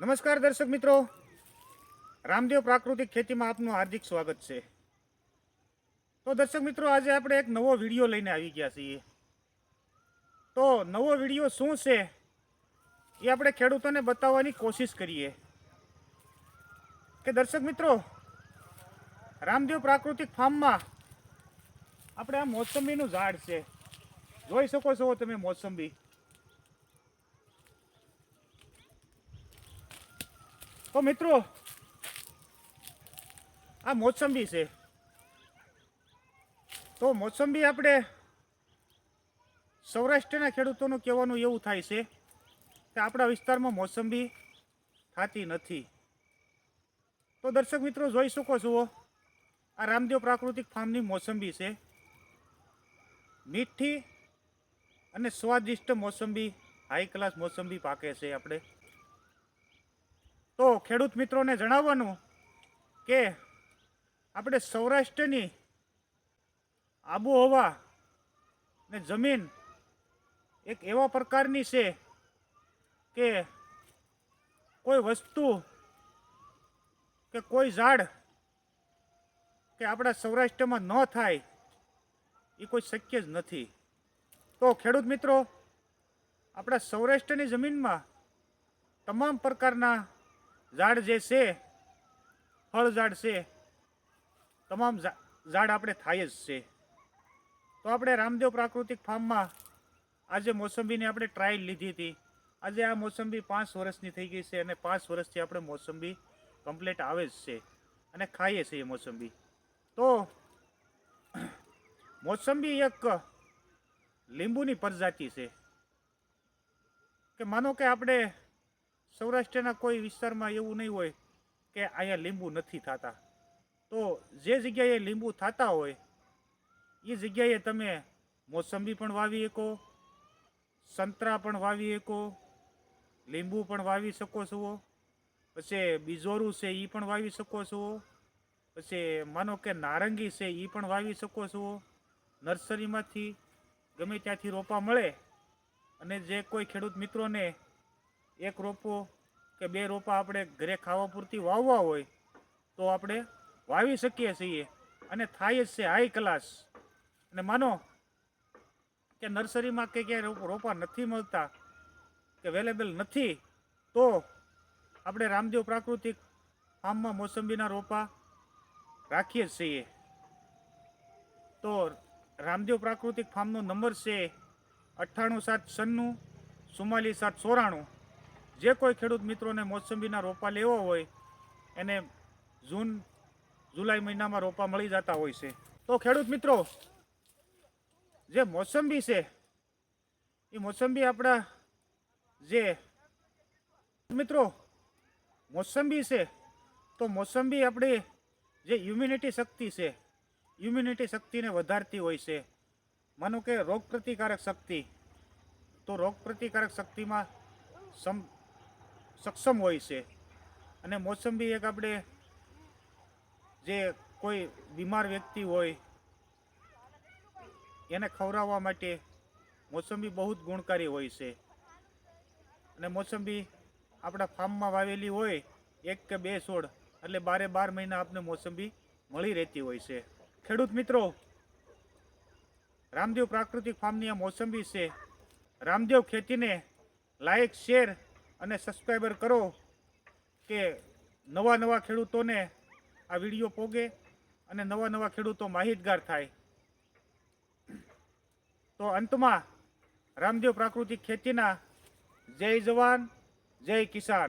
નમસ્કાર દર્શક મિત્રો. રામદેવ પ્રાકૃતિક ખેતીમાં આપનું હાર્દિક સ્વાગત છે. તો દર્શક મિત્રો, આજે આપણે એક નવો વીડિયો લઈને આવી ગયા છીએ. તો નવો વીડિયો શું છે એ આપણે ખેડૂતોને બતાવવાની કોશિશ કરીએ. કે દર્શક મિત્રો, રામદેવ પ્રાકૃતિક ફાર્મમાં આપણે આ મોસંબીનું ઝાડ છે. જોઈ શકો છો તમે મોસંબી. તો મિત્રો, આ મોસંબી છે. તો મોસંબી આપણે સૌરાષ્ટ્રના ખેડૂતોનું કહેવાનું એવું થાય છે કે આપણા વિસ્તારમાં મોસંબી થતી નથી. તો દર્શક મિત્રો, જોઈ શકો છો, આ રામદેવ પ્રાકૃતિક ફાર્મની મોસંબી છે. મીઠી અને સ્વાદિષ્ટ મોસંબી હાઈ ક્લાસ મોસંબી પાકે છે આપણે. ખેડૂત મિત્રોને જણાવવાનું કે આપણે સૌરાષ્ટ્રની આબોહવા ને જમીન એક એવા પ્રકારની છે કે કોઈ વસ્તુ કે કોઈ ઝાડ કે આપણા સૌરાષ્ટ્રમાં ન થાય એ કોઈ શક્ય જ નથી. તો ખેડૂત મિત્રો, આપણા સૌરાષ્ટ્રની જમીનમાં તમામ પ્રકારના ઝાડ જે છે, ફળ ઝાડ છે, તમામ ઝાડ આપણે થાય જ છે. તો આપણે રામદેવ પ્રાકૃતિક ફાર્મમાં આજે મોસંબીની આપણે ટ્રાયલ લીધી હતી. આજે આ મોસંબી પાંચ વર્ષની થઈ ગઈ છે અને પાંચ વર્ષથી આપણે મોસંબી કમ્પ્લીટ આવે જ છે અને ખાઈએ છીએ મોસંબી. તો મોસંબી એક લીંબુની પ્રજાતિ છે. કે માનો કે આપણે સૌરાષ્ટ્રના કોઈ વિસ્તારમાં એવું નહીં હોય કે અહીંયા લીંબુ નથી થતા. તો જે જગ્યાએ લીંબુ થતા હોય, એ જગ્યાએ તમે મોસંબી પણ વાવી શકો, સંતરા પણ વાવી શકો, લીંબુ પણ વાવી શકો છો, પછી બીજોરું છે એ પણ વાવી શકો છો, પછી માનો કે નારંગી છે એ પણ વાવી શકો છો, નર્સરીમાંથી ગમે ત્યાંથી રોપા મળે, અને જે કોઈ ખેડૂત મિત્રોને એક રોપો કે બે રોપા આપણે ઘરે ખાવા પૂરતી વાવવા હોય, તો આપણે વાવી શકીએ છીએ. અને થાય જ છે હાઈ ક્લાસ અને માનો કે નર્સરીમાં કે ક્યાંય રોપા નથી મળતા, કે અવેલેબલ નથી, તો આપણે રામદેવ પ્રાકૃતિક ફાર્મમાં મોસંબીના રોપા રાખીએ છીએ. તો રામદેવ પ્રાકૃતિક ફાર્મનો નંબર છે અઠ્ઠાણું સાત છન્નું, ચુમ્માલીસ સાત ચોરાણું. જે કોઈ ખેડૂત મિત્રોને મોસંબીના રોપા લેવા હોય, એને જૂન, જુલાઈ મહિનામાં રોપા મળી જતા હોય છે. તો ખેડૂત મિત્રો, જે મોસંબી છે, એ મોસંબી આપણા જે મિત્રો, મોસંબી છે, તો મોસંબી આપણી જે ઇમ્યુનિટી શક્તિ છે ઇમ્યુનિટી શક્તિને વધારતી હોય છે. માનો કે રોગ પ્રતિકારક શક્તિ, તો રોગ પ્રતિકારક શક્તિમાં સમ સક્ષમ હોય છે. અને મોસંબી એક આપણે જે કોઈ બીમાર વ્યક્તિ હોય, એને ખવડાવવા માટે મોસંબી બહુ જ ગુણકારી હોય છે. અને મોસંબી આપણા ફાર્મમાં વાવેલી હોય, એક કે બે છોડ, એટલે બારે બાર મહિના આપને મોસંબી મળી રહેતી હોય છે. ખેડૂત મિત્રો, રામદેવ પ્રાકૃતિક ફાર્મની આ મોસંબી છે. રામદેવ ખેતીને લાયક શેર અને સબસ્ક્રાઈબર કરો કે નવા નવા ખેડૂતોને આ વીડિયો પોગે અને નવા નવા ખેડૂતો માહિતગાર થાય. તો અંતમાં રામદેવ પ્રાકૃતિક ખેતીના જય જવાન, જય કિસાન.